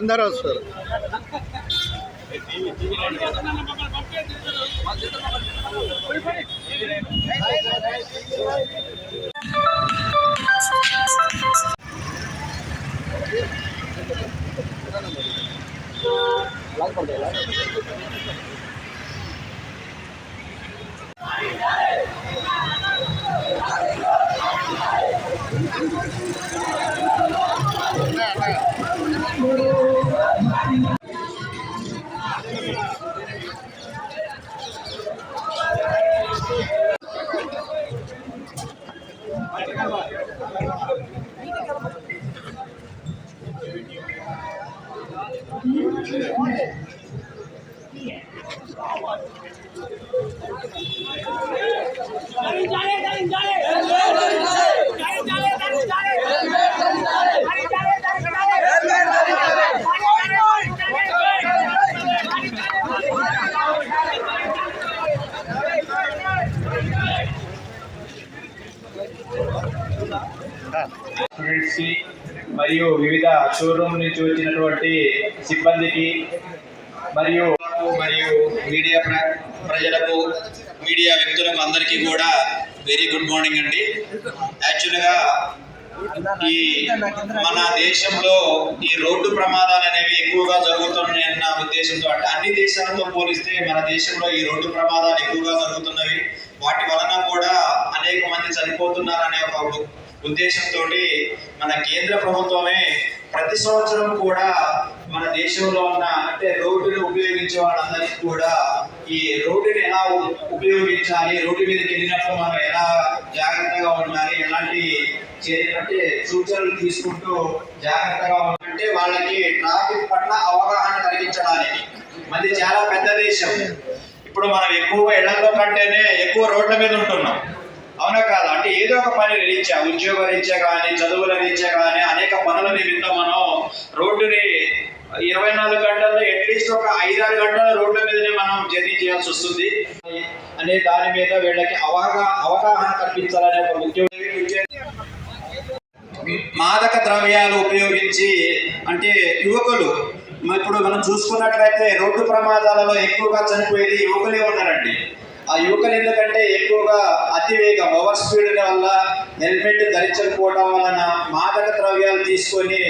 అందరూ వస్తారు. Students Mercy. మరియు వివిధ షోరూమ్ నుంచి వచ్చినటువంటి సిబ్బందికి మరియు మరియు మీడియా ప్ర- ప్రజలకు మీడియా వ్యక్తులకు అందరికీ కూడా వెరీ గుడ్ మార్నింగ్ అండి. యాక్చువల్గా ఈ మన దేశంలో ఈ రోడ్డు ప్రమాదాలు అనేవి ఎక్కువగా జరుగుతున్నాయన్న ఉద్దేశంతో అంటే అన్ని దేశాలతో పోలిస్తే మన దేశంలో ఈ రోడ్డు ప్రమాదాలు ఎక్కువగా జరుగుతున్నవి. వాటి వలన కూడా అనేక మంది చనిపోతున్నారనే ఒక ఉద్దేశంతో మన కేంద్ర ప్రభుత్వమే ప్రతి సంవత్సరం కూడా మన దేశంలో ఉన్న అంటే రోడ్డును ఉపయోగించే వాళ్ళందరికీ కూడా ఈ రోడ్డుని ఎలా ఉపయోగించాలి రోడ్డు మీదకి వెళ్ళినప్పుడు మనం ఎలా జాగ్రత్తగా ఉండాలి ఎలాంటి అంటే సూచనలు తీసుకుంటూ జాగ్రత్తగా ఉండాలంటే వాళ్ళకి ట్రాఫిక్ పట్ల అవగాహన కలిగించడానికి. మంది చాలా పెద్ద దేశం. ఇప్పుడు మనం ఎక్కువగా ఇళ్ళలో కంటేనే ఎక్కువ రోడ్ల మీద ఉంటున్నాం. అవునా కాదు? అంటే ఏదో ఒక పని రీత్యా ఉద్యోగ రీత్యా కానీ చదువుల రీత్యా కానీ అనేక పనుల నిమిత్తం మనం. రోడ్డుని ఇరవై నాలుగు గంటల్లో అట్లీస్ట్ ఒక ఐదారు గంటల రోడ్ల మీదనే మనం జర్నీ చేయాల్సి వస్తుంది. అనే దాని మీద వీళ్ళకి అవగా అవగాహన కల్పించాలనే ఒక ముఖ్య మాదక ద్రవ్యాలు ఉపయోగించి అంటే యువకులు ఇప్పుడు మనం చూసుకున్నట్లయితే రోడ్డు ప్రమాదాలలో ఎక్కువగా చనిపోయేది యువకులే ఉన్నారండి. ఆ యువకులు ఎందుకంటే ఎక్కువగా అతివేగం ఓవర్ స్పీడ్ వల్ల హెల్మెట్ ధరించకపోవడం వలన మాదక ద్రవ్యాలు తీసుకొని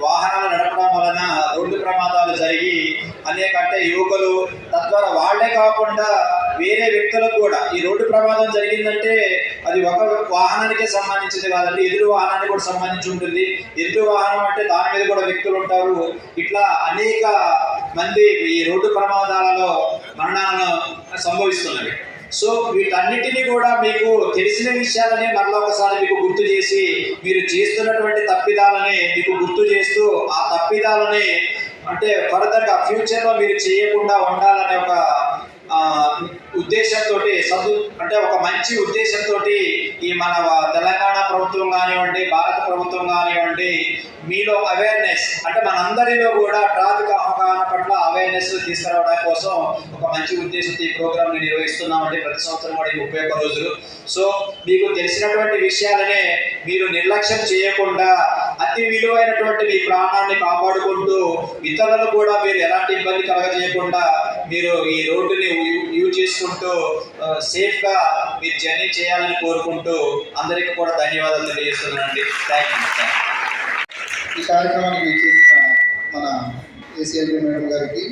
వాహనాలు నడపడం వలన రోడ్డు ప్రమాదాలు జరిగి అనేక అంటే యువకులు తద్వారా వాళ్ళే కాకుండా వేరే వ్యక్తులకు కూడా ఈ రోడ్డు ప్రమాదం జరిగిందంటే అది ఒక వాహనానికే సంబంధించింది కాదండి ఎదురు వాహనానికి కూడా సంబంధించి ఉంటుంది. ఎదురు వాహనం అంటే దాని మీద కూడా వ్యక్తులు ఉంటారు. ఇట్లా అనేక మంది ఈ రోడ్డు ప్రమాదం సంభవిస్తున్నవి సో వీటన్నిటినీ కూడా మీకు తెలిసిన విషయాలని మరలా ఒకసారి మీకు గుర్తు చేసి మీరు చేస్తున్నటువంటి తప్పిదాలని మీకు గుర్తు చేస్తూ ఆ తప్పిదాలని అంటే ఫర్దర్గా ఫ్యూచర్లో మీరు చేయకుండా ఉండాలనే ఒక ఉద్దేశంతో సదు అంటే ఒక మంచి ఉద్దేశంతో ఈ మన తెలంగాణ ప్రభుత్వం కానివ్వండి భారత ప్రభుత్వం కానివ్వండి మీలో అవేర్నెస్ అంటే మనందరిలో కూడా ట్రాఫిక్ అవగాహన పట్ల అవేర్నెస్ తీసుకురావడం కోసం ఒక మంచి ఉద్దేశంతో ఈ ప్రోగ్రామ్ని నిర్వహిస్తున్నామండి. ప్రతి సంవత్సరం కూడా ఈ ముప్పై ఒక్క రోజులు. సో మీకు తెలిసినటువంటి విషయాలనే మీరు నిర్లక్ష్యం చేయకుండా అతి విలువైనటువంటి మీ ప్రాణాన్ని కాపాడుకుంటూ ఇతరులను కూడా మీరు ఎలాంటి ఇబ్బంది కలగజేయకుండా మీరు ఈ రోడ్డుని యూ- యూజ్ చేసుకుంటూ సేఫ్గా సేఫ్గా మీరు జర్నీ చేయాలని కోరుకుంటూ అందరికీ కూడా ధన్యవాదాలు తెలియజేస్తున్నానండి. థ్యాంక్ యూ ఈ కార్యక్రమానికి చేసిన మన ఏసీఎల్బీ మేడం గారికి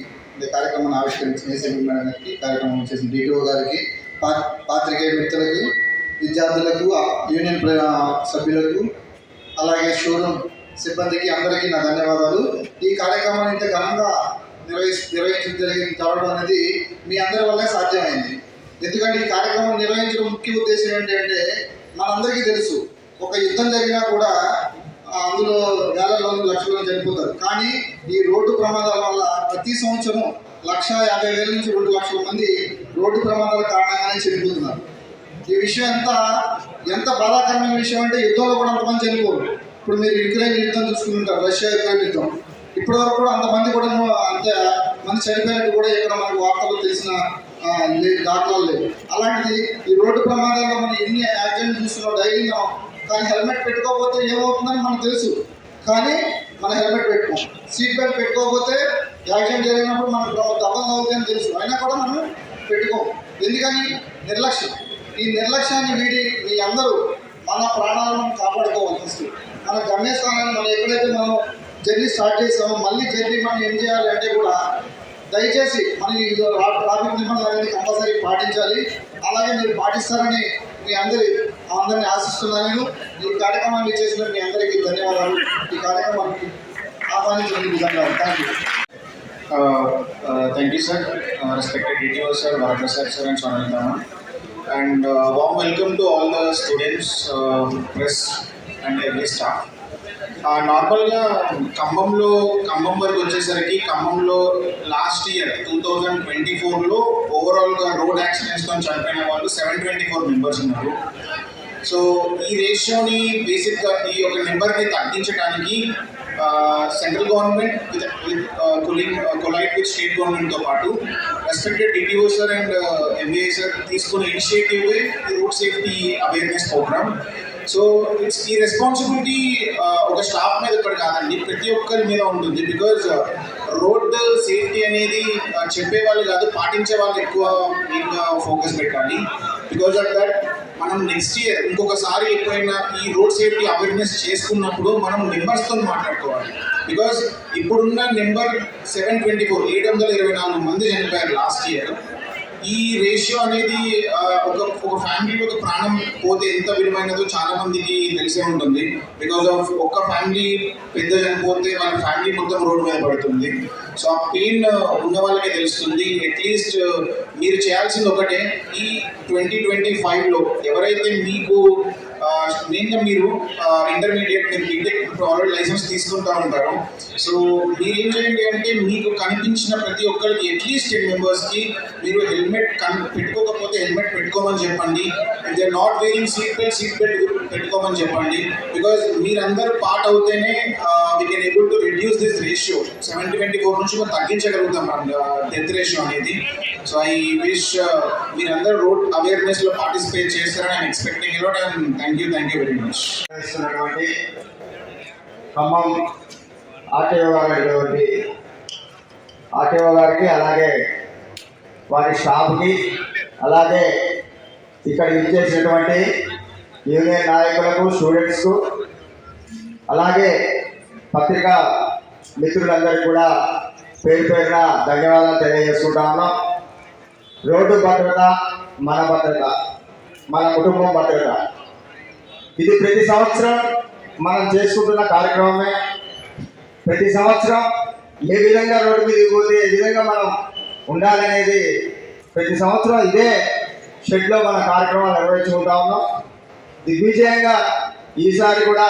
ఈ కార్యక్రమాన్ని ఆవిష్కరించిన ఏసీఎల్బీ మేడం గారికి కార్యక్రమం చేసిన డిటిఓ గారికి పా- పాత్రికేయ మిత్రులకి విద్యార్థులకు యూనియన్ సభ్యులకు అలాగే షోరూమ్ సిబ్బందికి అందరికీ నా ధన్యవాదాలు. ఈ కార్యక్రమాన్ని ఇంత ఘనంగా నిర్వహి నిర్వహించడం జరిగింది కావడం అనేది మీ అందరి వల్లే సాధ్యమైంది. ఎందుకంటే ఈ కార్యక్రమం నిర్వహించడం ముఖ్య ఉద్దేశం ఏంటంటే మనందరికీ తెలుసు ఒక యుద్ధం జరిగినా కూడా అందులో వేలలో లక్షల చనిపోతారు. కానీ ఈ రోడ్డు ప్రమాదాల వల్ల ప్రతి సంవత్సరం లక్ష యాభై వేల నుంచి రెండు లక్షల మంది రోడ్డు ప్రమాదాల కారణంగానే చనిపోతున్నారు. ఈ విషయం ఎంత ఎంత బాధాకరమైన విషయం అంటే యుద్ధంలో కూడా అంతమంది చనిపోరు. ఇప్పుడు మీరు యుక్రెయిన్ యుద్ధం చూసుకుంటారు రష్యా యుక్రెయిన్ యుద్ధం. ఇప్పటి వరకు కూడా అంతమంది కూడా అంత మంది చనిపోయినట్టు కూడా ఇక్కడ మనకు వార్తలు తెలిసిన లే- దాఖలాలు లేవు. అలాంటిది ఈ రోడ్డు ప్రమాదాల్లో మనం ఎన్ని యాక్సిడెంట్ చూస్తున్నాం డైలీ మనం కానీ హెల్మెట్ పెట్టుకోకపోతే ఏమవుతుందని మనకు తెలుసు. కానీ మన హెల్మెట్ పెట్టుకోం. సీట్ బెల్ట్ పెట్టుకోకపోతే యాక్సిడెంట్ జరిగినప్పుడు మనకు దెబ్బలు అవుతుందని తెలుసు. అయినా కూడా మనం పెట్టుకోం. ఎందుకని? నిర్లక్ష్యం. ఈ నిర్లక్ష్యాన్ని వీడి మీ అందరూ మన ప్రాణాలను కాపాడుకోవాలి ఫస్ట్ మన గమ్యస్థానాన్ని మనం ఎప్పుడైతే మనం జర్నీ స్టార్ట్ చేసాము మళ్ళీ జర్నీ మనం ఏం చేయాలి అంటే కూడా దయచేసి మనం ఈ ట్రాఫిక్ నిబంధనలు అనేది కంపల్సరీ పాటించాలి అలాగే మీరు పాటిస్తారని మీ అందరి అందరిని ఆశిస్తున్నాను నేను ఈ కార్యక్రమాన్ని చేసిన మీ అందరికీ ధన్యవాదాలు ఈ కార్యక్రమానికి ఆహ్వానించినందుకు విధంగా thank you thank you sir respected sir. Sir Varaprasad sir sir, Varaprasad, sir, and Sonal Dama. And uh, warm welcome to all the students, uh, press, and every staff. నార్మల్గా ఖమ్మంలో ఖమ్మం వరకు వచ్చేసరికి ఖమ్మంలో last year two thousand twenty ఫోర్లో ఓవరాల్గా road యాక్సిడెంట్స్తో చనిపోయిన వాళ్ళు సెవెన్ ట్వంటీ ఫోర్ మెంబర్స్ ఉన్నారు. సో ఈ రేషియోని బేసిక్గా ఈ యొక్క నెంబర్ని తగ్గించడానికి central government with collate with state గవర్నమెంట్తో పాటు respected DTO sir and MBA sir తీసుకున్న ఇనిషియేటివ్ ఈ road safety awareness programme so it's ఈ రెస్పాన్సిబిలిటీ ఒక స్టాఫ్ మీద ఇక్కడ కాదండి ప్రతి ఒక్కరి మీద ఉంటుంది. బికాజ్ రోడ్ సేఫ్టీ అనేది uh, చెప్పే వాళ్ళు కాదు పాటించే వాళ్ళు ఎక్కువ ఇంకా ఫోకస్ పెట్టాలి. బికాజ్ ఆఫ్ దట్ మనం నెక్స్ట్ ఇయర్ ఇంకొకసారి ఎప్పుడైనా ఈ రోడ్ సేఫ్టీ అవేర్నెస్ చేసుకున్నప్పుడు మనం నెంబర్స్తో మాట్లాడుకోవాలి. బికాజ్ ఇప్పుడున్న నెంబర్ సెవెన్ ట్వంటీ ఫోర్ ఏడు వందల ఇరవై నాలుగు మంది చనిపోయారు లాస్ట్ ఇయర్ ఈ రేషియో అనేది ఒక ఒక ఫ్యామిలీలో ఒక ప్రాణం పోతే ఎంత విలువైనదో చాలా మందికి తెలిసే ఉంటుంది. బికాజ్ ఆఫ్ ఒక ఫ్యామిలీ పెద్ద చనిపోతే వాళ్ళ ఫ్యామిలీ మొత్తం రోడ్డు మీద పడుతుంది. సో ఆ పెయిన్ ఉన్న వాళ్ళకే తెలుస్తుంది. అట్లీస్ట్ మీరు చేయాల్సింది ఒకటే. ఈ ట్వంటీ ట్వంటీ ఫైవ్లో ఎవరైతే మీకు మెయిన్గా మీరు ఇంటర్మీడియట్ మీరు బీటెక్ ఆల్రెడీ లైసెన్స్ తీసుకుంటా ఉంటారు. సో మీరు ఏం చేయండి అంటే మీకు కనిపించిన ప్రతి ఒక్కరికి అట్లీస్ట్ టెన్ మెంబర్స్కి మీరు హెల్మెట్ కన్ పెట్టుకోకపోతే హెల్మెట్ పెట్టుకోమని చెప్పండి. They not wearing seat belt seat belt పెట్టుకోమని చెప్పండి. బికాజ్ మీరందరూ part అవుతేనే we can able reduce this ratio seventy twenty four నుంచి మనం తగ్గించగలుగుతాం డెత్ రేషియో అనేది. సో ఐ విష్ మీరందరూ రోడ్ అవేర్నెస్లో పార్టిసిపేట్ చేస్తారని I'm expecting a lot and thank you thank you very much Khammam RTO గారి RTO గారికి అలాగే వారి స్టాఫ్కి అలాగే ఇక్కడ ఇచ్చేసినటువంటి యూనియన్ నాయకులకు స్టూడెంట్స్కు అలాగే పత్రికా మిత్రులందరికీ కూడా పేరు పేరున ధన్యవాదాలు తెలియజేసుకుంటా ఉన్నాం. రోడ్డు భద్రత మన భద్రత మన కుటుంబం భద్రత. ఇది ప్రతి సంవత్సరం మనం చేసుకుంటున్న కార్యక్రమమే. ప్రతి సంవత్సరం ఏ విధంగా రోడ్డు మీదకి పోతే ఏ విధంగా మనం ఉండాలనేది ప్రతి సంవత్సరం ఇదే షెడ్లో మన కార్యక్రమాలు నిర్వహించుకుంటా ఉన్నాం. దిగ్విజయంగా ఈసారి కూడా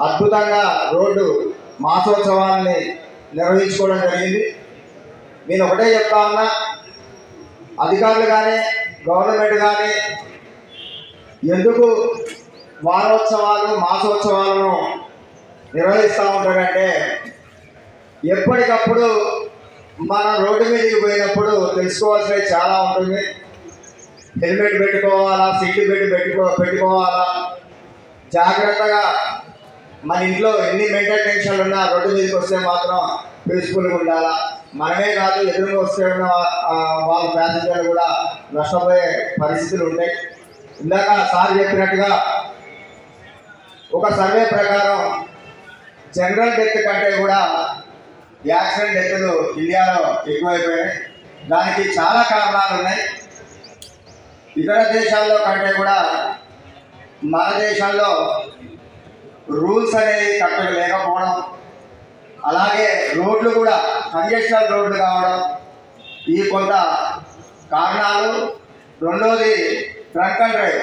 అద్భుతంగా రోడ్డు మాసోత్సవాన్ని నిర్వహించుకోవడం జరిగింది. నేను ఒకటే చెప్తా ఉన్నా అధికారులు కానీ గవర్నమెంట్ కానీ ఎందుకు వారోత్సవాలు మాసోత్సవాలను నిర్వహిస్తూ ఉంటారంటే ఎప్పటికప్పుడు మనం రోడ్డు మీదకి పోయినప్పుడు తెలుసుకోవాల్సినవి చాలా ఉంటుంది. హెల్మెట్ పెట్టుకోవాలా సీటు బెల్ట్ పెట్టుకో పెట్టుకోవాలా జాగ్రత్తగా మన ఇంట్లో ఎన్ని మెంటల్ టెన్షన్లు ఉన్నా రోడ్డు మీదకి వస్తే మాత్రం పీస్ఫుల్గా ఉండాలా? మనమే కాదు ఎదురుగా వస్తే ఉన్న వాళ్ళ ప్యాసింజర్లు కూడా నష్టపోయే పరిస్థితులు ఉంటాయి. ఇందాక సార్ చెప్పినట్టుగా ఒక సర్వే ప్రకారం జనరల్ డెత్ కంటే కూడా యాక్సిడెంట్ డెత్లు ఇండియాలో ఎక్కువైపోయాయి. దానికి చాలా కారణాలు ఉన్నాయి. ఇతర దేశాల్లో కంటే కూడా మన దేశంలో రూల్స్ అనేవి కరెక్ట్గా లేకపోవడం అలాగే రోడ్లు కూడా కంజెషనల్ రోడ్లు కావడం ఈ కొంత కారణాలు. రెండోది ట్రంక్ అండ్ డ్రైవ్.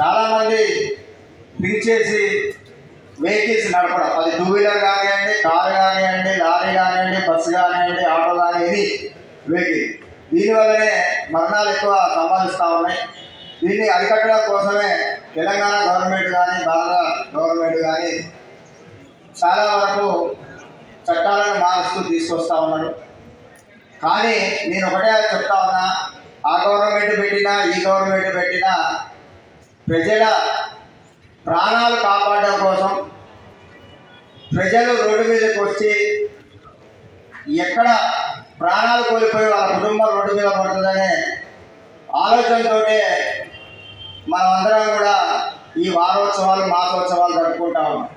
చాలామంది డ్రింక్ చేసి వెహికల్స్ నడపడం. అది టూ వీలర్ కానివ్వండి కారు కానివ్వండి లారీ కానివ్వండి బస్సు కానివ్వండి ఆటో కానీ ఇది వెహికల్. దీనివల్లనే మరణాలు ఎక్కువ సంపాదిస్తూ ఉన్నాయి. దీన్ని అరికట్టడం కోసమే తెలంగాణ గవర్నమెంట్ కానీ భారత గవర్నమెంట్ కానీ చాలా వరకు చట్టాలను మారుస్తూ తీసుకొస్తా ఉన్నాడు. కానీ నేను ఒకటే చెప్తా ఉన్నా ఆ గవర్నమెంట్ పెట్టినా ఈ గవర్నమెంట్ పెట్టినా ప్రజల ప్రాణాలు కాపాడడం కోసం ప్రజలు రోడ్డు మీదకి వచ్చి ఎక్కడ ప్రాణాలు కోల్పోయి వాళ్ళ కుటుంబం రోడ్డు మీద పడుతుందనే ఆలోచనతోటే మనమందరం కూడా ఈ వారోత్సవాలు మాసోత్సవాలు జరుపుకుంటా ఉన్నాం.